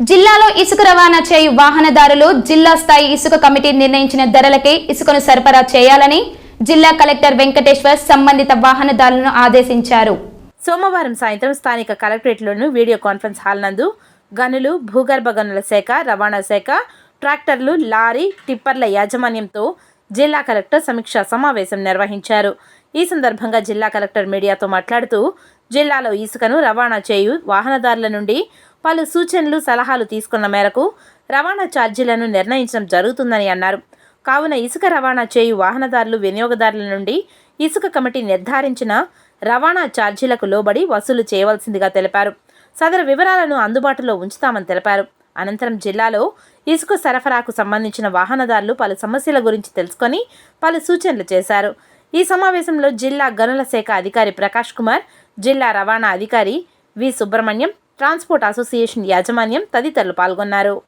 జిల్లాలో ఇసుక రవాణా చేయు వాహనదారులు జిల్లా స్థాయి ఇసుక కమిటీ నిర్ణయించిన ధరలకే ఇసుకను సరఫరా చేయాలని జిల్లా కలెక్టర్ వెంకటేశ్వర్ సంబంధిత వాహనదారులను ఆదేశించారు. సోమవారం సాయంత్రం స్థానిక కలెక్టరేట్లోని వీడియో కాన్ఫరెన్స్ హాల్ నందు గనులు భూగర్భ గనుల శాఖ రవాణా శాఖ ట్రాక్టర్లు లారీ టిప్పర్ల యాజమాన్యంతో జిల్లా కలెక్టర్ సమీక్షా సమావేశం నిర్వహించారు. ఈ సందర్భంగా జిల్లా కలెక్టర్ మీడియాతో మాట్లాడుతూ జిల్లాలో ఇసుకను రవాణా చేయు వాహనదారుల నుండి పలు సూచనలు సలహాలు తీసుకున్న మేరకు రవాణా ఛార్జీలను నిర్ణయించడం జరుగుతుందని అన్నారు. కావున ఇసుక రవాణా చేయు వాహనదారులు వినియోగదారుల నుండి ఇసుక కమిటీ నిర్ధారించిన రవాణా ఛార్జీలకు లోబడి వసూలు చేయవలసిందిగా తెలిపారు. సదరు వివరాలను అందుబాటులో ఉంచుతామని తెలిపారు. అనంతరం జిల్లాలో ఇసుక సరఫరాకు సంబంధించిన వాహనదారులు పలు సమస్యల గురించి తెలుసుకొని పలు సూచనలు చేశారు. ఈ సమావేశంలో జిల్లా గనుల శాఖ అధికారి ప్రకాష్ కుమార్ జిల్లా రవాణా అధికారి వి సుబ్రహ్మణ్యం ట్రాన్స్పోర్ట్ అసోసియేషన్ యాజమాన్యం తదితరులు పాల్గొన్నారు.